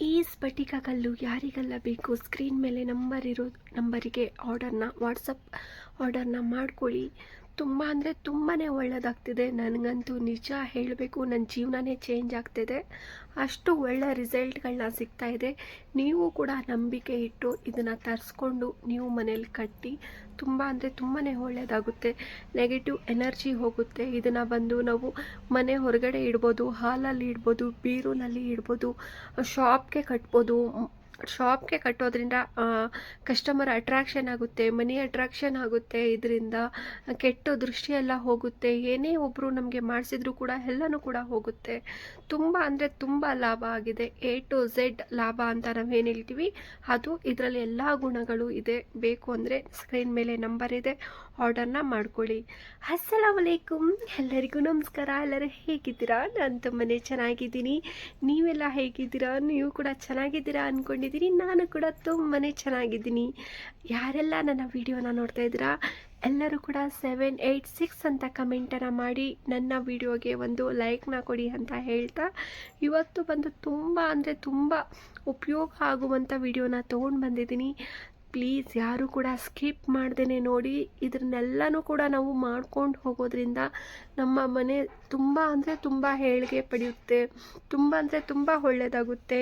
ಈ ಸ್ಫಟಿಕ ಕಲ್ಲು ಯಾರಿಗೆಲ್ಲ ಬೇಕು? ಸ್ಕ್ರೀನ್ ಮೇಲೆ ನಂಬರ್ ಇರೋ ನಂಬರಿಗೆ ಆರ್ಡರ್ನ ವಾಟ್ಸಪ್ ಆರ್ಡರ್ನ ಮಾಡ್ಕೊಳ್ಳಿ. ತುಂಬ ಅಂದರೆ ತುಂಬಾ ಒಳ್ಳೆಯದಾಗ್ತಿದೆ ನನಗಂತೂ ನಿಜ ಹೇಳಬೇಕು ನನ್ನ ಜೀವನನೇ ಚೇಂಜ್ ಆಗ್ತಿದೆ. ಅಷ್ಟು ಒಳ್ಳೆ ರಿಸಲ್ಟ್ಗಳನ್ನ ಸಿಗ್ತಾ ಇದೆ. ನೀವು ಕೂಡ ನಂಬಿಕೆ ಇಟ್ಟು ಇದನ್ನು ತರಿಸ್ಕೊಂಡು ನೀವು ಮನೇಲಿ ಕಟ್ಟಿ ತುಂಬ ಅಂದರೆ ತುಂಬಾ ಒಳ್ಳೆಯದಾಗುತ್ತೆ ನೆಗೆಟಿವ್ ಎನರ್ಜಿ ಹೋಗುತ್ತೆ. ಇದನ್ನು ಬಂದು ನಾವು ಮನೆ ಹೊರಗಡೆ ಇಡ್ಬೋದು ಹಾಲಲ್ಲಿ ಇಡ್ಬೋದು, ಬೀರುನಲ್ಲಿ ಇಡ್ಬೋದು ಶಾಪ್ಗೆ ಕಟ್ಬೋದು ಶಾಪ್ಗೆ ಕಟ್ಟೋದ್ರಿಂದ ಕಸ್ಟಮರ್ ಅಟ್ರಾಕ್ಷನ್ ಆಗುತ್ತೆ ಮನಿ ಅಟ್ರಾಕ್ಷನ್ ಆಗುತ್ತೆ, ಇದರಿಂದ ಕೆಟ್ಟ ದೃಷ್ಟಿಯೆಲ್ಲ ಹೋಗುತ್ತೆ. ಏನೇ ಒಬ್ಬರು ನಮಗೆ ಮಾಡಿಸಿದ್ರು ಕೂಡ ಎಲ್ಲನೂ ಕೂಡ ಹೋಗುತ್ತೆ. ತುಂಬ ಅಂದರೆ ತುಂಬ ಲಾಭ ಆಗಿದೆ. ಎ ಟು ಝೆಡ್ ಲಾಭ ಅಂತ ನಾವೇನು ಹೇಳ್ತೀವಿ? ಅದು ಇದರಲ್ಲಿ ಎಲ್ಲ ಗುಣಗಳು ಇದೆ. ಬೇಕು ಅಂದರೆ ಸ್ಕ್ರೀನ್ ಮೇಲೆ ನಂಬರ್ ಇದೆ. ಆರ್ಡರ್ನ ಮಾಡ್ಕೊಳ್ಳಿ. ಅಸ್ಸಲಾಮ್ ವಲೈಕುಮ್ ಎಲ್ಲರಿಗೂ ನಮಸ್ಕಾರ. ಎಲ್ಲರೂ ಹೇಗಿದ್ದೀರಾ? ನಾನು ತುಂಬನೇ ಚೆನ್ನಾಗಿದ್ದೀನಿ. ನೀವೆಲ್ಲ ಹೇಗಿದ್ದೀರಾ? ನೀವು ಕೂಡ ಚೆನ್ನಾಗಿದ್ದೀರಾ ಅಂದ್ಕೊಂಡಿದ್ದೀನಿ ನಾನು ಕೂಡ ತುಂಬನೇ ಚೆನ್ನಾಗಿದ್ದೀನಿ. ಯಾರೆಲ್ಲ ನನ್ನ ವಿಡಿಯೋನ ನೋಡ್ತಾ ಇದ್ದೀರಾ? ಎಲ್ಲರೂ ಕೂಡ ಸೆವೆನ್ ಏಯ್ಟ್ ಸಿಕ್ಸ್ ಅಂತ ಕಮೆಂಟನ್ನು ಮಾಡಿ ನನ್ನ ವಿಡಿಯೋಗೆ ಒಂದು ಲೈಕ್ನ ಕೊಡಿ ಅಂತ ಹೇಳ್ತಾ, ಇವತ್ತು ಬಂದು ತುಂಬ ಅಂದರೆ ತುಂಬ ಉಪಯೋಗ ಆಗುವಂಥ ವಿಡಿಯೋನ ತೊಗೊಂಡು ಬಂದಿದ್ದೀನಿ. ಪ್ಲೀಸ್ ಯಾರು ಕೂಡ ಸ್ಕಿಪ್ ಮಾಡ್ದೇ ನೋಡಿ. ಇದನ್ನೆಲ್ಲನೂ ಕೂಡ ನಾವು ಮಾಡ್ಕೊಂಡು ಹೋಗೋದ್ರಿಂದ ನಮ್ಮ ಮನೆ ತುಂಬ ಅಂದರೆ ತುಂಬ ಹೇಳಿಗೆ ಪಡೆಯುತ್ತೆ. ತುಂಬ ಅಂದರೆ ತುಂಬ ಒಳ್ಳೆಯದಾಗುತ್ತೆ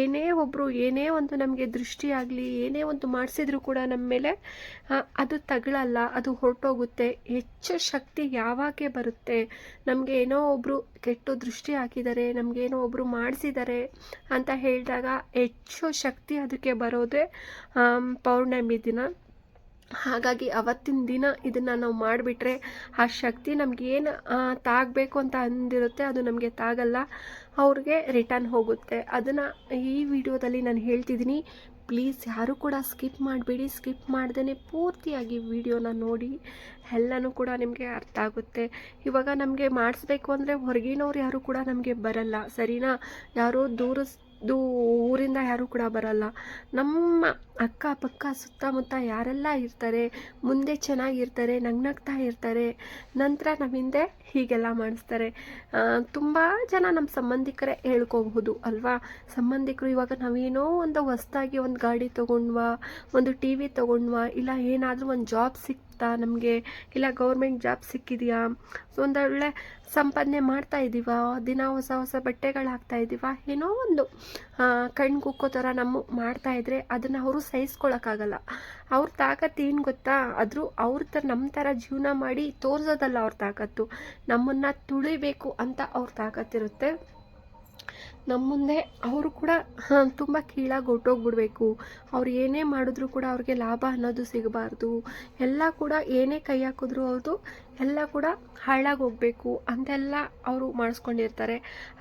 ಏನೇ ಒಬ್ಬರು ಏನೇ ಒಂದು ನಮಗೆ ದೃಷ್ಟಿಯಾಗಲಿ ಏನೇ ಒಂದು ಮಾಡಿಸಿದ್ರು ಕೂಡ ನಮ್ಮ ಮೇಲೆ ಅದು ತಗಳಲ್ಲ, ಅದು ಹೊರಟೋಗುತ್ತೆ. ಹೆಚ್ಚು ಶಕ್ತಿ ಯಾವಾಗೆ ಬರುತ್ತೆ? ನಮಗೆ ಏನೋ ಒಬ್ಬರು ಕೆಟ್ಟು ದೃಷ್ಟಿ ಹಾಕಿದ್ದಾರೆ ನಮಗೇನೋ ಒಬ್ಬರು ಮಾಡಿಸಿದ್ದಾರೆ ಅಂತ ಹೇಳಿದಾಗ ಹೆಚ್ಚು ಶಕ್ತಿ ಅದಕ್ಕೆ ಬರೋದೇ ಪೌರ್ಣಮಿ ದಿನ ಹಾಗಾಗಿ ಅವತ್ತಿನ ದಿನ ಇದನ್ನು ನಾವು ಮಾಡಿಬಿಟ್ರೆ ಆ ಶಕ್ತಿ ನಮಗೇನು ತಾಗಬೇಕು ಅಂತ ಅಂದಿರುತ್ತೆ, ಅದು ನಮಗೆ ತಾಗಲ್ಲ. ಅವ್ರಿಗೆ ರಿಟರ್ನ್ ಹೋಗುತ್ತೆ. ಅದನ್ನು ಈ ವಿಡಿಯೋದಲ್ಲಿ ನಾನು ಹೇಳ್ತಿದ್ದೀನಿ ಪ್ಲೀಸ್ ಯಾರು ಕೂಡ ಸ್ಕಿಪ್ ಮಾಡಬೇಡಿ. ಸ್ಕಿಪ್ ಮಾಡ್ದೇ ಪೂರ್ತಿಯಾಗಿ ವಿಡಿಯೋನ ನೋಡಿ. ಎಲ್ಲನೂ ಕೂಡ ನಿಮಗೆ ಅರ್ಥ ಆಗುತ್ತೆ. ಇವಾಗ ನಮಗೆ ಮಾಡಿಸ್ಬೇಕು ಅಂದರೆ ಹೊರಗಿನವ್ರು ಯಾರು ಕೂಡ ನಮಗೆ ಬರಲ್ಲ. ಸರಿನಾ? ಯಾರೋ ದೂರ ಇದು ಊರಿಂದ ಯಾರೂ ಕೂಡ ಬರಲ್ಲ. ನಮ್ಮ ಅಕ್ಕಪಕ್ಕ ಸುತ್ತಮುತ್ತ ಯಾರೆಲ್ಲ ಇರ್ತಾರೆ, ಮುಂದೆ ಚೆನ್ನಾಗಿರ್ತಾರೆ, ನಗ್ನಗ್ತಾ ಇರ್ತಾರೆ, ನಂತರ ನಮ್ಮ ಹಿಂದೆ ಹೀಗೆಲ್ಲ ಮಾಡಿಸ್ತಾರೆ. ತುಂಬ ಜನ ನಮ್ಮ ಸಂಬಂಧಿಕರೇ ಹೇಳ್ಕೋಬಹುದು, ಅಲ್ವಾ? ಸಂಬಂಧಿಕರು ಇವಾಗ ನಾವೇನೋ ಒಂದು ಹೊಸ್ದಾಗಿ ಒಂದು ಗಾಡಿ ತೊಗೊಂಡ್ವಾ, ಒಂದು ಟಿ ವಿ ತೊಗೊಂಡ್ವಾ, ಇಲ್ಲ ಏನಾದರೂ ಒಂದು ಜಾಬ್ ಸಿಕ್ ನಮಗೆ, ಇಲ್ಲ ಗೌರ್ಮೆಂಟ್ ಜಾಬ್ ಸಿಕ್ಕಿದೆಯಾ? ಒಂದೊಳ್ಳೆ ಸಂಪಾದನೆ ಮಾಡ್ತಾ ಇದ್ದೀವ ದಿನ ಹೊಸ ಹೊಸ ಬಟ್ಟೆಗಳು ಹಾಕ್ತಾ ಇದ್ದೀವ ಏನೋ ಒಂದು ಕಣ್ಣು ಕುಕ್ಕೋ ಥರ ನಮ್ಮ ಮಾಡ್ತಾ ಇದ್ರೆ ಅದನ್ನು ಅವರು ಸಹಿಸ್ಕೊಳಕ್ಕಾಗಲ್ಲ. ಅವ್ರ ತಾಕತ್ತು ಏನು ಗೊತ್ತಾ? ಆದರೂ ಅವ್ರ ಥರ ನಮ್ಮ ಥರ ಜೀವನ ಮಾಡಿ ತೋರಿಸೋದಲ್ಲ ಅವ್ರ ತಾಕತ್ತು. ನಮ್ಮನ್ನು ತುಳಿಬೇಕು ಅಂತ ಅವ್ರ ತಾಕತ್ತಿರುತ್ತೆ ನಮ್ಮ ಮುಂದೆ ಅವರು ಕೂಡ ತುಂಬ ಕೀಳಾಗಿ ಹೊಟ್ಟೋಗ್ಬಿಡ್ಬೇಕು ಅವ್ರು ಏನೇ ಮಾಡಿದ್ರು ಕೂಡ ಅವ್ರಿಗೆ ಲಾಭ ಅನ್ನೋದು ಸಿಗಬಾರ್ದು. ಎಲ್ಲ ಕೂಡ ಏನೇ ಕೈ ಹಾಕಿದ್ರು ಅವ್ರದ್ದು ಎಲ್ಲ ಕೂಡ ಹಾಳಾಗಿ ಹೋಗಬೇಕು. ಅಂತೆಲ್ಲ ಅವರು ಮಾಡಿಸ್ಕೊಂಡಿರ್ತಾರೆ.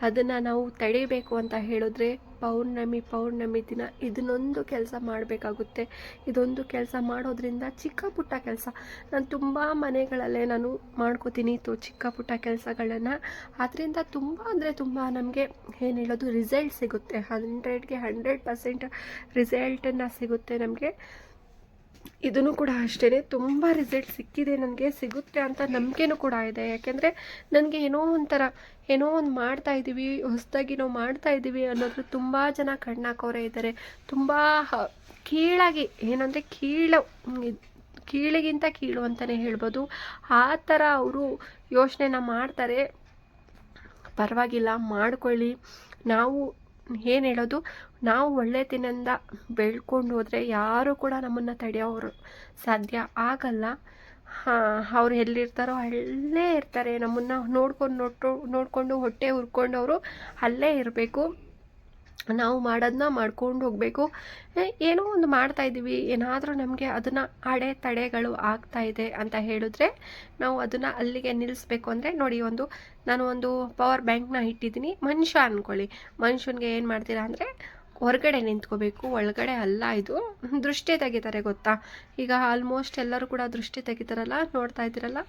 ಅದನ್ನು ನಾವು ತಡಿಬೇಕು ಅಂತ ಹೇಳಿದ್ರೆ ಪೌರ್ಣಮಿ ಪೌರ್ಣಮಿ ದಿನ ಇದನ್ನೊಂದು ಕೆಲಸ ಮಾಡಬೇಕಾಗುತ್ತೆ. ಇದೊಂದು ಕೆಲಸ ಮಾಡೋದ್ರಿಂದ ಚಿಕ್ಕ ಪುಟ್ಟ ಕೆಲಸ. ನಾನು ತುಂಬ ಮನೆಗಳಲ್ಲೇ ನಾನು ಮಾಡ್ಕೋತೀನಿ ತೋ ಚಿಕ್ಕ ಪುಟ್ಟ ಕೆಲಸಗಳನ್ನು. ಅದರಿಂದ ತುಂಬ ಅಂದರೆ ತುಂಬ ನಮಗೆ ಏನು ಹೇಳೋದು? ರಿಸಲ್ಟ್ ಸಿಗುತ್ತೆ. ಹಂಡ್ರೆಡ್ಗೆ ಹಂಡ್ರೆಡ್ ಪರ್ಸೆಂಟ್ ರಿಸಲ್ಟನ್ನು ಸಿಗುತ್ತೆ ನಮಗೆ. ಇದನ್ನು ಕೂಡ ಅಷ್ಟೇ ತುಂಬ ರಿಸಲ್ಟ್ ಸಿಕ್ಕಿದೆ ನನಗೆ ಸಿಗುತ್ತೆ ಅಂತ ನಂಬಿಕೆನೂ ಕೂಡ ಇದೆ. ಯಾಕೆಂದರೆ ನನಗೆ ಏನೋ ಒಂಥರ, ಏನೋ ಒಂದು ಮಾಡ್ತಾ ಇದ್ದೀವಿ ಹೊಸದಾಗಿ ನಾವು ಮಾಡ್ತಾ ಇದ್ದೀವಿ ಅನ್ನೋದು ತುಂಬ ಜನ ಕಣ್ಣಾಕೋರೇ ಇದ್ದಾರೆ ತುಂಬ ಕೀಳಾಗಿ, ಏನಂದರೆ ಕೀಳು ಕೀಳಿಗಿಂತ ಕೀಳು ಅಂತಲೇ ಹೇಳ್ಬೋದು. ಆ ಥರ ಅವರು ಯೋಚನೆನ ಮಾಡ್ತಾರೆ. ಪರವಾಗಿಲ್ಲ, ಮಾಡ್ಕೊಳ್ಳಿ. ನಾವು ಏನು ಹೇಳೋದು? ನಾವು ಒಳ್ಳೆತನದಿಂದ ಬೆಳ್ಕೊಂಡು ಹೋದರೆ ಯಾರೂ ಕೂಡ ನಮ್ಮನ್ನು ತಡೆಯೋರು ಸಾಧ್ಯ ಆಗಲ್ಲ. ಅವ್ರು ಎಲ್ಲಿರ್ತಾರೋ ಅಲ್ಲೇ ಇರ್ತಾರೆ. ನಮ್ಮನ್ನು ನೋಡ್ಕೊಂಡು ನೋಡ್ಕೊ ನೋಡಿಕೊಂಡು ಹೊಟ್ಟೆ ಉರ್ಕೊಂಡವರು ಅಲ್ಲೇ ಇರಬೇಕು. ನಾವು ಮಾಡೋದನ್ನ ಮಾಡ್ಕೊಂಡು ಹೋಗಬೇಕು. ಏನೋ ಒಂದು ಮಾಡ್ತಾ ಇದ್ದೀವಿ. ಏನಾದರೂ ನಮಗೆ ಅದನ್ನು ಆಗ್ತಾ ಇದೆ ಅಂತ ಹೇಳಿದ್ರೆ ನಾವು ಅದನ್ನು ಅಲ್ಲಿಗೆ ನಿಲ್ಲಿಸ್ಬೇಕು ಅಂದರೆ ನೋಡಿ ಒಂದು ನಾನು ಒಂದು ಪವರ್ ಬ್ಯಾಂಕ್ನ ಇಟ್ಟಿದ್ದೀನಿ. ಮನುಷ್ಯ ಅಂದ್ಕೊಳ್ಳಿ ಮನುಷ್ಯನಿಗೆ ಏನು ಮಾಡ್ತೀರಾ ಅಂದರೆ ಹೊರಗಡೆ ನಿಂತ್ಕೋಬೇಕು, ಒಳಗಡೆ ಅಲ್ಲ ಇದು. ದೃಷ್ಟಿ ತೆಗಿತಾರೆ ಗೊತ್ತಾ? ಈಗ ಆಲ್ಮೋಸ್ಟ್ ಎಲ್ಲರೂ ಕೂಡ ದೃಷ್ಟಿ ತೆಗಿತಾರಲ್ಲ, ನೋಡ್ತಾ ಇದ್ದೀರಲ್ಲ?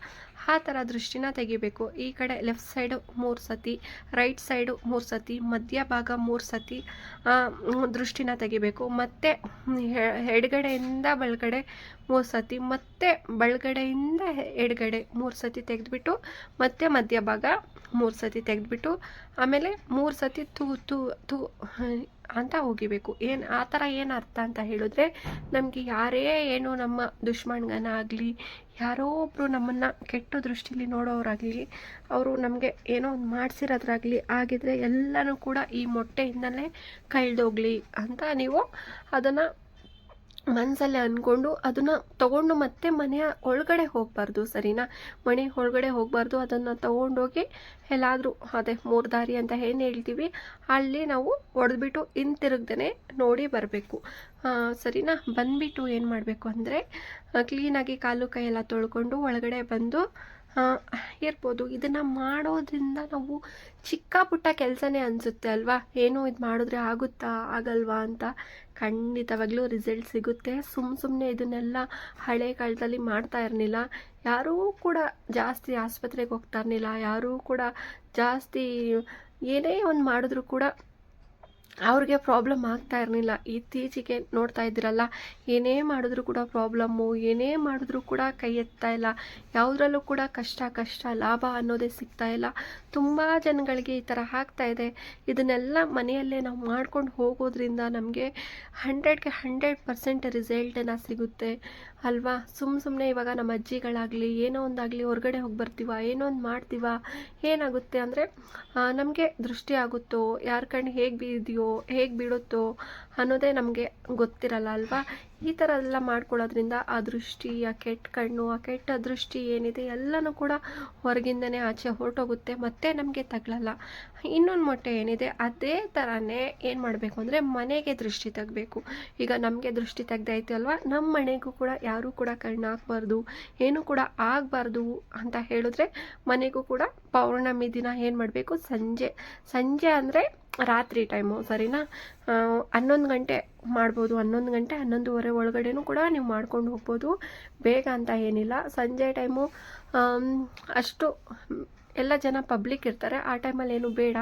ಆ ಥರ ದೃಷ್ಟಿನ ತೆಗಿಬೇಕು. ಈ ಕಡೆ ಲೆಫ್ಟ್ ಸೈಡು ಮೂರು ಸತಿ ರೈಟ್ ಸೈಡು ಮೂರು ಸತಿ, ಮಧ್ಯ ಭಾಗ ಮೂರು ಸತಿ ದೃಷ್ಟಿನ ತೆಗಿಬೇಕು. ಮತ್ತು ಎಡಗಡೆಯಿಂದ ಬಲಗಡೆ ಮೂರು ಸತಿ, ಮತ್ತು ಬಲಗಡೆಯಿಂದ ಎಡಗಡೆ ಮೂರು ಸತಿ ತೆಗೆದುಬಿಟ್ಟು, ಮತ್ತೆ ಮಧ್ಯ ಭಾಗ ಮೂರು ಸತಿ ತೆಗೆದುಬಿಟ್ಟು, ಆಮೇಲೆ ಮೂರು ಸತಿ ತೂ ತೂ ತೂ ಅಂತ ಹೋಗಿಬೇಕು. ಏನು, ಆ ಥರ ಏನು ಅರ್ಥ ಅಂತ ಹೇಳಿದ್ರೆ, ನಮಗೆ ಯಾರೇ ಏನು ನಮ್ಮ ದುಶ್ಮನ್ಗನ ಆಗಲಿ, ಯಾರೋ ಒಬ್ಬರು ನಮ್ಮನ್ನು ಕೆಟ್ಟ ದೃಷ್ಟಿಲಿ ನೋಡೋರಾಗಲಿ ಅವರು ನಮಗೆ ಏನೋ ಒಂದು ಮಾಡಿಸಿರೋದ್ರಾಗಲಿ, ಆಗಿದ್ರೆ ಎಲ್ಲನೂ ಕೂಡ ಈ ಮೊಟ್ಟೆಯಿಂದಲೇ ಕಳ್ದೋಗ್ಲಿ ಅಂತ ನೀವು ಅದನ್ನು ಮನಸ್ಸಲ್ಲೇ ಅಂದ್ಕೊಂಡು ಅದನ್ನು ತೊಗೊಂಡು ಮತ್ತೆ ಮನೆಯ ಒಳಗಡೆ ಹೋಗಬಾರ್ದು, ಸರಿನಾ? ಮನೆ ಒಳಗಡೆ ಹೋಗಬಾರ್ದು, ಅದನ್ನು ತೊಗೊಂಡೋಗಿ ಎಲ್ಲಾದರೂ ಅದೇ ಮೂರು ದಾರಿ ಅಂತ ಏನು ಹೇಳ್ತೀವಿ, ಅಲ್ಲಿ ನಾವು ಹೊಡೆದ್ಬಿಟ್ಟು ಹಿಂತಿರುಗ್ದೇ ನೋಡಿ ಬರಬೇಕು. ಸರಿನಾ? ಬಂದುಬಿಟ್ಟು ಏನು ಮಾಡಬೇಕು ಅಂದರೆ ಕ್ಲೀನಾಗಿ ಕಾಲು ಕೈ ಎಲ್ಲ ತೊಳ್ಕೊಂಡು ಒಳಗಡೆ ಬಂದು ಇರ್ಬೋದು. ಇದನ್ನು ಮಾಡೋದ್ರಿಂದ ನಾವು ಚಿಕ್ಕ ಪುಟ್ಟ ಕೆಲಸನೇ ಅನಿಸುತ್ತೆ ಅಲ್ವಾ? ಏನೋ ಇದು ಮಾಡಿದ್ರೆ ಆಗುತ್ತಾ, ಆಗಲ್ವಾ ಅಂತ ಖಂಡಿತವಾಗ್ಲೂ ರಿಸಲ್ಟ್ ಸಿಗುತ್ತೆ. ಸುಮ್ಮ ಸುಮ್ಮನೆ ಇದನ್ನೆಲ್ಲ ಹಳೆ ಕಾಲದಲ್ಲಿ ಮಾಡ್ತಾ ಇರಲಿಲ್ಲ. ಯಾರೂ ಕೂಡ ಜಾಸ್ತಿ ಆಸ್ಪತ್ರೆಗೆ ಹೋಗ್ತಾ ಇರಲಿಲ್ಲ. ಯಾರೂ ಕೂಡ ಜಾಸ್ತಿ ಏನೇ ಒಂದು ಮಾಡಿದ್ರು ಕೂಡ ಅವ್ರಿಗೆ ಪ್ರಾಬ್ಲಮ್ ಆಗ್ತಾ ಇರಲಿಲ್ಲ. ಇತ್ತೀಚೆಗೆ ನೋಡ್ತಾ ಇದ್ದೀರಲ್ಲ, ಏನೇ ಮಾಡಿದ್ರು ಕೂಡ ಪ್ರಾಬ್ಲಮ್ಮು ಏನೇ ಮಾಡಿದ್ರು ಕೂಡ ಕೈ ಎತ್ತಾ ಇಲ್ಲ. ಯಾವುದ್ರಲ್ಲೂ ಕೂಡ ಕಷ್ಟ ಕಷ್ಟ, ಲಾಭ ಅನ್ನೋದೇ ಸಿಗ್ತಾ ಇಲ್ಲ. ತುಂಬ ಜನಗಳಿಗೆ ಈ ಥರ ಆಗ್ತಾ ಇದೆ. ಇದನ್ನೆಲ್ಲ ಮನೆಯಲ್ಲೇ ನಾವು ಮಾಡ್ಕೊಂಡು ಹೋಗೋದ್ರಿಂದ ನಮಗೆ ಹಂಡ್ರೆಡ್ಗೆ ಹಂಡ್ರೆಡ್ ಪರ್ಸೆಂಟ್ ರಿಸಲ್ಟನ್ನು ಸಿಗುತ್ತೆ. ಅಲ್ವಾ? ಸುಮ್ಮ ಸುಮ್ಮನೆ ಇವಾಗ ನಮ್ಮ ಅಜ್ಜಿಗಳಾಗಲಿ, ಏನೋ ಒಂದಾಗಲಿ ಹೊರಗಡೆ ಹೋಗಿ ಬರ್ತೀವ, ಏನೋ ಒಂದು ಮಾಡ್ತೀವ, ಏನಾಗುತ್ತೆ ಅಂದರೆ ನಮಗೆ ದೃಷ್ಟಿ ಆಗುತ್ತೋ, ಯಾರ ಕಣ್ಣು ಹೇಗೆ ಬೀದಿಯೋ ಹೇಗೆ ಬೀಳುತ್ತೋ ಅನ್ನೋದೇ ನಮಗೆ ಗೊತ್ತಿರಲ್ಲ ಅಲ್ವಾ? ಈ ಥರ ಎಲ್ಲ ಮಾಡ್ಕೊಳ್ಳೋದ್ರಿಂದ ಆ ದೃಷ್ಟಿ, ಆ ಕೆಟ್ಟ ಕಣ್ಣು, ಆ ಕೆಟ್ಟ ದೃಷ್ಟಿ ಏನಿದೆ ಎಲ್ಲನೂ ಕೂಡ ಹೊರಗಿಂದನೇ ಆಚೆ ಹೊರಟೋಗುತ್ತೆ, ಮತ್ತೆ ನಮಗೆ ತಗಲಲ್ಲ. ಇನ್ನೊಂದು ಮೊಟ್ಟೆ ಏನಿದೆ, ಅದೇ ಥರನೇ ಏನು ಮಾಡಬೇಕು ಅಂದರೆ ಮನೆಗೆ ದೃಷ್ಟಿ ತೆಗಬೇಕು. ಈಗ ನಮಗೆ ದೃಷ್ಟಿ ತೆಗ್ದೈತೆ ಅಲ್ವಾ? ನಮ್ಮ ಮನೆಗೂ ಕೂಡ ಯಾರೂ ಕೂಡ ಕಣ್ಣು ಹಾಕ್ಬಾರ್ದು, ಏನೂ ಕೂಡ ಆಗಬಾರ್ದು ಅಂತ ಹೇಳಿದ್ರೆ ಮನೆಗೂ ಕೂಡ ಪೌರ್ಣಮಿ ದಿನ ಏನು ಮಾಡಬೇಕು? ಸಂಜೆ. ಸಂಜೆ ಅಂದರೆ ರಾತ್ರಿ ಟೈಮು ಸರಿನಾ? ಹನ್ನೊಂದು ಗಂಟೆ ಮಾಡ್ಬೋದು, ಹನ್ನೊಂದು ಗಂಟೆ, ಹನ್ನೊಂದುವರೆ ಒಳಗಡೆನೂ ಕೂಡ ನೀವು ಮಾಡ್ಕೊಂಡು ಹೋಗ್ಬೋದು. ಬೇಗ ಅಂತ ಏನಿಲ್ಲ. ಸಂಜೆ ಟೈಮು ಅಷ್ಟು, ಎಲ್ಲ ಜನ ಪಬ್ಲಿಕ್ ಇರ್ತಾರೆ. ಆ ಟೈಮಲ್ಲಿ ಏನು ಬೇಡ.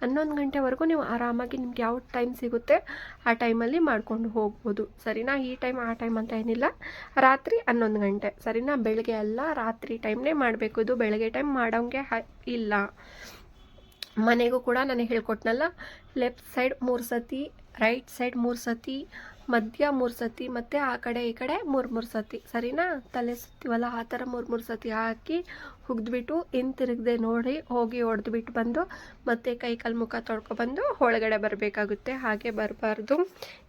ಹನ್ನೊಂದು ಗಂಟೆವರೆಗೂ ನೀವು ಆರಾಮಾಗಿ ನಿಮ್ಗೆ ಯಾವ ಟೈಮ್ ಸಿಗುತ್ತೆ, ಆ ಟೈಮಲ್ಲಿ ಮಾಡ್ಕೊಂಡು ಹೋಗ್ಬೋದು. ಸರಿನಾ? ಈ ಟೈಮ್ ಆ ಟೈಮ್ ಅಂತ ಏನಿಲ್ಲ. ರಾತ್ರಿ ಹನ್ನೊಂದು ಗಂಟೆ, ಸರಿನಾ? ಬೆಳಗ್ಗೆ ಅಲ್ಲ ರಾತ್ರಿ ಟೈಮ್ನೇ ಮಾಡಬೇಕು. ಇದು ಬೆಳಗ್ಗೆ ಟೈಮ್ ಮಾಡೋಂಗೆ ಇಲ್ಲ. ಮನೆಗೂ ಕೂಡ ನಾನು ಹೇಳ್ಕೊಟ್ನಲ್ಲ ಲೆಫ್ಟ್ ಸೈಡ್ ಮೂರು ಸತಿ ರೈಟ್ ಸೈಡ್ ಮೂರು ಸತಿ, ಮಧ್ಯ ಮೂರು ಸತಿ, ಮತ್ತು ಆ ಕಡೆ ಈ ಕಡೆ ಮೂರು ಮೂರು ಸತಿ. ಸರಿನಾ? ತಲೆ ಸುತ್ತೀವಲ್ಲ, ಆ ಥರ ಮೂರು ಮೂರು ಸತಿ ಹಾಕಿ ಹುಗ್ದುಬಿಟ್ಟು ಹಿಂತಿರುಗದೆ ನೋಡಿ, ಹೋಗಿ ಹೊಡೆದ್ಬಿಟ್ಟು ಬಂದು, ಮತ್ತೆ ಕೈ ಕಾಲು ಮುಖ ತೊಳ್ಕೊಬಂದು ಒಳಗಡೆ ಬರಬೇಕಾಗುತ್ತೆ. ಹಾಗೆ ಬರಬಾರ್ದು.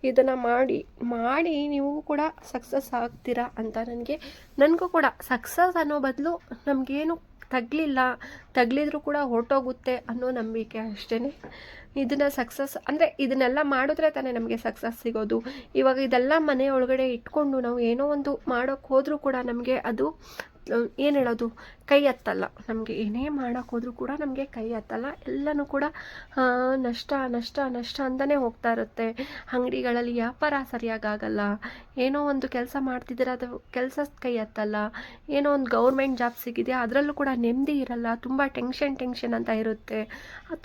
ಇದನ್ನು ಮಾಡಿ ಮಾಡಿ ನೀವು ಕೂಡ ಸಕ್ಸಸ್ ಆಗ್ತೀರಾ ಅಂತ ನನಗೆ, ನನಗೂ ಕೂಡ ಸಕ್ಸಸ್ ಅನ್ನೋ ಬದಲು ನಮಗೇನು ತಗಲಿಲ್ಲ, ತಗಲಿದ್ರು ಕೂಡ ಹೊರಟೋಗುತ್ತೆ ಅನ್ನೋ ನಂಬಿಕೆ ಅಷ್ಟೇ ಇದನ್ನು ಸಕ್ಸಸ್ ಅಂದರೆ ಇದನ್ನೆಲ್ಲ ಮಾಡಿದ್ರೆ ತಾನೇ ನಮಗೆ ಸಕ್ಸಸ್ ಸಿಗೋದು. ಇವಾಗ ಇದೆಲ್ಲ ಮನೆ ಒಳಗಡೆ ಇಟ್ಕೊಂಡು ನಾವು ಏನೋ ಒಂದು ಮಾಡೋಕ್ಕೆ ಹೋದರೂ ಕೂಡ ನಮಗೆ ಅದು ಏನು ಹೇಳೋದು? ಕೈ ಹತ್ತಲ್ಲ. ನಮಗೆ ಏನೇ ಮಾಡೋಕ್ಕೋದ್ರೂ ಕೂಡ ನಮಗೆ ಕೈ ಹತ್ತಲ್ಲ. ಎಲ್ಲನೂ ಕೂಡ ನಷ್ಟ ನಷ್ಟ ನಷ್ಟ ಅಂತಲೇ ಹೋಗ್ತಾ ಇರುತ್ತೆ. ಅಂಗಡಿಗಳಲ್ಲಿ ವ್ಯಾಪಾರ ಸರಿಯಾಗಿ ಆಗಲ್ಲ. ಏನೋ ಒಂದು ಕೆಲಸ ಮಾಡ್ತಿದ್ದೀರ, ಅದು ಕೆಲಸ ಕೈ ಹತ್ತಲ್ಲ. ಏನೋ ಒಂದು ಗೌರ್ಮೆಂಟ್ ಜಾಬ್ ಸಿಗಿದೆ, ಅದರಲ್ಲೂ ಕೂಡ ನೆಮ್ಮದಿ ಇರಲ್ಲ. ತುಂಬ ಟೆನ್ಷನ್ ಟೆನ್ಷನ್ ಅಂತ ಇರುತ್ತೆ.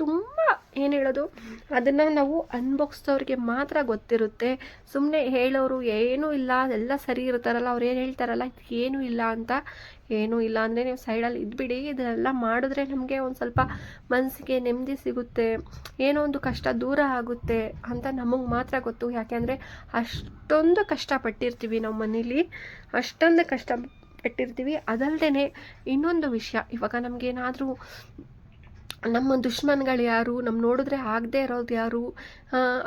ತುಂಬ ಏನು ಹೇಳೋದು? ಅದನ್ನು ನಾವು ಅನ್ಭೋಗಿಸಿದವ್ರಿಗೆ ಮಾತ್ರ ಗೊತ್ತಿರುತ್ತೆ. ಸುಮ್ಮನೆ ಹೇಳೋರು ಏನೂ ಇಲ್ಲ ಎಲ್ಲ ಸರಿ ಇರ್ತಾರಲ್ಲ ಅವ್ರು ಏನು ಹೇಳ್ತಾರಲ್ಲ ಏನೂ ಇಲ್ಲ ಅಂತ. ಏನೂ ಇಲ್ಲ ಅಂದರೆ ನೀವು ಸೈಡಲ್ಲಿ ಇದ್ಬಿಡಿ ಇದೆಲ್ಲ ಮಾಡಿದ್ರೆ ನಮಗೆ ಒಂದು ಸ್ವಲ್ಪ ಮನಸ್ಸಿಗೆ ನೆಮ್ಮದಿ ಸಿಗುತ್ತೆ. ಏನೋ ಒಂದು ಕಷ್ಟ ದೂರ ಆಗುತ್ತೆ ಅಂತ ನಮಗೆ ಮಾತ್ರ ಗೊತ್ತು. ಯಾಕೆಂದರೆ ಅಷ್ಟೊಂದು ಕಷ್ಟಪಟ್ಟಿರ್ತೀವಿ ನಮ್ಮ ಮನೇಲಿ. ಅಷ್ಟೊಂದು ಕಷ್ಟ ಪಟ್ಟಿರ್ತೀವಿ ಅದಲ್ಲದೆ ಇನ್ನೊಂದು ವಿಷಯ. ಇವಾಗ ನಮಗೇನಾದರೂ ನಮ್ಮ ದುಶ್ಮನ್ಗಳು ಯಾರು? ನಮ್ಮ ನೋಡಿದ್ರೆ ಆಗದೆ ಇರೋದು ಯಾರು?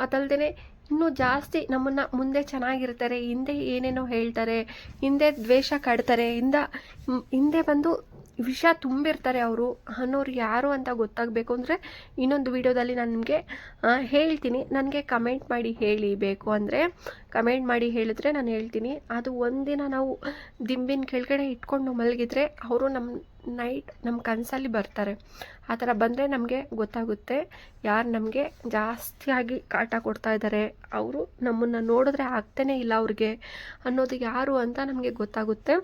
ಅದಲ್ದೇ ಇನ್ನೂ ಜಾಸ್ತಿ ನಮ್ಮನ್ನು ಮುಂದೆ ಚೆನ್ನಾಗಿರ್ತಾರೆ, ಹಿಂದೆ ಏನೇನೋ ಹೇಳ್ತಾರೆ, ಹಿಂದೆ ದ್ವೇಷ ಕಡ್ತಾರೆ, ಹಿಂದ, ಹಿಂದೆ ಬಂದು ವಿಷ ತುಂಬಿರ್ತಾರೆ ಅವರು. ಅನ್ನೋರು ಯಾರು ಅಂತ ಗೊತ್ತಾಗಬೇಕು ಅಂದರೆ ಇನ್ನೊಂದು ವಿಡಿಯೋದಲ್ಲಿ ನಾನು ನಿಮಗೆ ಹೇಳ್ತೀನಿ. ನನಗೆ ಕಮೆಂಟ್ ಮಾಡಿ ಹೇಳಿ ಬೇಕು ಅಂದರೆ, ಕಮೆಂಟ್ ಮಾಡಿ ಹೇಳಿದ್ರೆ ನಾನು ಹೇಳ್ತೀನಿ. ಅದು ಒಂದಿನ ನಾವು ದಿಂಬಿನ ಕೆಳಗಡೆ ಇಟ್ಕೊಂಡು ಮಲಗಿದ್ರೆ ಅವರು ನಮ್ಮ ನೈಟ್ ನಮ್ಮ ಕನಸಲ್ಲಿ ಬರ್ತಾರೆ. ಆ ಥರ ಬಂದರೆ ನಮಗೆ ಗೊತ್ತಾಗುತ್ತೆ. ಯಾರು ನಮಗೆ ಜಾಸ್ತಿಯಾಗಿ ಕಾಟ ಕೊಡ್ತಾ ಇದ್ದಾರೆ, ಅವರು ನಮ್ಮನ್ನು ನೋಡಿದ್ರೆ ಆಗ್ತಾನೇ ಇಲ್ಲ ಅವ್ರಿಗೆ ಅನ್ನೋದು ಯಾರು ಅಂತ ನಮಗೆ ಗೊತ್ತಾಗುತ್ತೆ.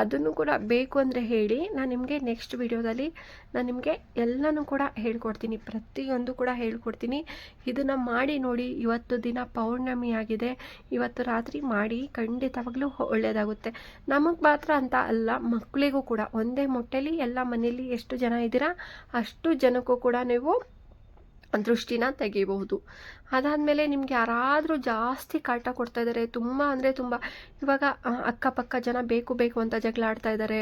ಅದನ್ನು ಕೂಡ ಬೇಕು ಅಂದರೆ ಹೇಳಿ, ನಾನು ನಿಮಗೆ ನೆಕ್ಸ್ಟ್ ವಿಡಿಯೋದಲ್ಲಿ ನಾನು ನಿಮಗೆ ಎಲ್ಲನೂ ಕೂಡ ಹೇಳ್ಕೊಡ್ತೀನಿ, ಪ್ರತಿಯೊಂದು ಕೂಡ ಹೇಳ್ಕೊಡ್ತೀನಿ. ಇದನ್ನು ಮಾಡಿ ನೋಡಿ, ಇವತ್ತು ದಿನ ಪೌರ್ಣಮಿ ಆಗಿದೆ, ಇವತ್ತು ರಾತ್ರಿ ಮಾಡಿ ಖಂಡಿತವಾಗ್ಲೂ ಒಳ್ಳೆಯದಾಗುತ್ತೆ. ನಮಗೆ ಮಾತ್ರ ಅಂತ ಅಲ್ಲ ಮಕ್ಕಳಿಗೂ ಕೂಡ, ಒಂದೇ ಮೊಟ್ಟೆಲಿ ಎಲ್ಲ ಮನೆಯಲ್ಲಿ ಎಷ್ಟು ಜನ ಇದ್ದೀರಾ, ಅಷ್ಟು ಜನಕ್ಕೂ ಕೂಡ ನೀವು ದೃಷ್ಟಿನ ತೆಗಿಬಹುದು ಅದಾದಮೇಲೆ ನಿಮಗೆ ಯಾರಾದರೂ ಜಾಸ್ತಿ ಕಾಟ ಕೊಡ್ತಾ ಇದ್ದಾರೆ ತುಂಬ ಅಂದರೆ ತುಂಬ, ಇವಾಗ ಅಕ್ಕಪಕ್ಕ ಜನ ಬೇಕು ಬೇಕು ಅಂತ ಜಗಳ ಆಡ್ತಾ ಇದ್ದಾರೆ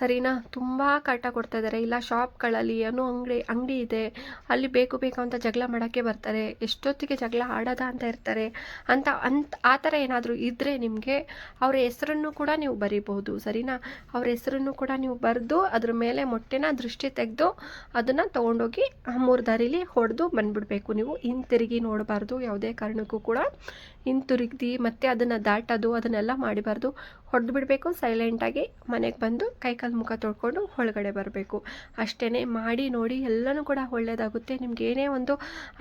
ಸರಿನಾ? ತುಂಬ ಕಾಟ ಕೊಡ್ತಾ ಇದ್ದಾರೆ ಇಲ್ಲ, ಶಾಪ್ಗಳಲ್ಲಿ ಏನೋ ಅಂಗಡಿ ಅಂಗಡಿ ಇದೆ. ಅಲ್ಲಿ ಬೇಕು ಬೇಕು ಅಂತ ಜಗಳ ಮಾಡೋಕ್ಕೆ ಬರ್ತಾರೆ. ಎಷ್ಟೊತ್ತಿಗೆ ಜಗಳ ಆಡೋದ ಅಂತ ಇರ್ತಾರೆ. ಅಂತ ಅಂತ, ಆ ಥರ ಏನಾದರೂ ಇದ್ದರೆ ನಿಮಗೆ ಅವ್ರ ಹೆಸರನ್ನು ಕೂಡ ನೀವು ಬರೀಬಹುದು. ಸರಿನಾ? ಅವ್ರ ಹೆಸರನ್ನು ಕೂಡ ನೀವು ಬರೆದು ಅದ್ರ ಮೇಲೆ ಮೊಟ್ಟೆನ ದೃಷ್ಟಿ ತೆಗೆದು ಅದನ್ನು ತೊಗೊಂಡೋಗಿ ಮೂರು ದಾರಿಲಿ ಹೊಡೆದು ಬಂದ್ಬಿಡ್ಬೇಕು ನೀವು. ಹಿಂತಿರುಗಿ ನೋಡಬಾರ್ದು, ಯಾವುದೇ ಕಾರಣಕ್ಕೂ ಕೂಡ ಹಿಂತಿರುಗಿ ಮತ್ತೆ ಅದನ್ನು ದಾಟೋದು, ಅದನ್ನೆಲ್ಲ ಮಾಡಬಾರ್ದು. ಹೊಡೆದು ಬಿಡಬೇಕು ಸೈಲೆಂಟಾಗಿ ಮನೆಗೆ ಬಂದು ಕೈಕಾಲು ಮುಖ ತೊಳ್ಕೊಂಡು ಒಳಗಡೆ ಬರಬೇಕು. ಅಷ್ಟೇ ಮಾಡಿ ನೋಡಿ, ಎಲ್ಲನೂ ಕೂಡ ಒಳ್ಳೆಯದಾಗುತ್ತೆ ನಿಮ್ಗೆ ಏನೇ ಒಂದು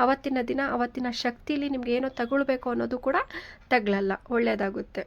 ಅವತ್ತಿನ ದಿನ, ಅವತ್ತಿನ ಶಕ್ತಿಲಿ ನಿಮ್ಗೆ ಏನೋ ತಗೊಳ್ಬೇಕು ಅನ್ನೋದು ಕೂಡ ತಗಳಲ್ಲ ಒಳ್ಳೆಯದಾಗುತ್ತೆ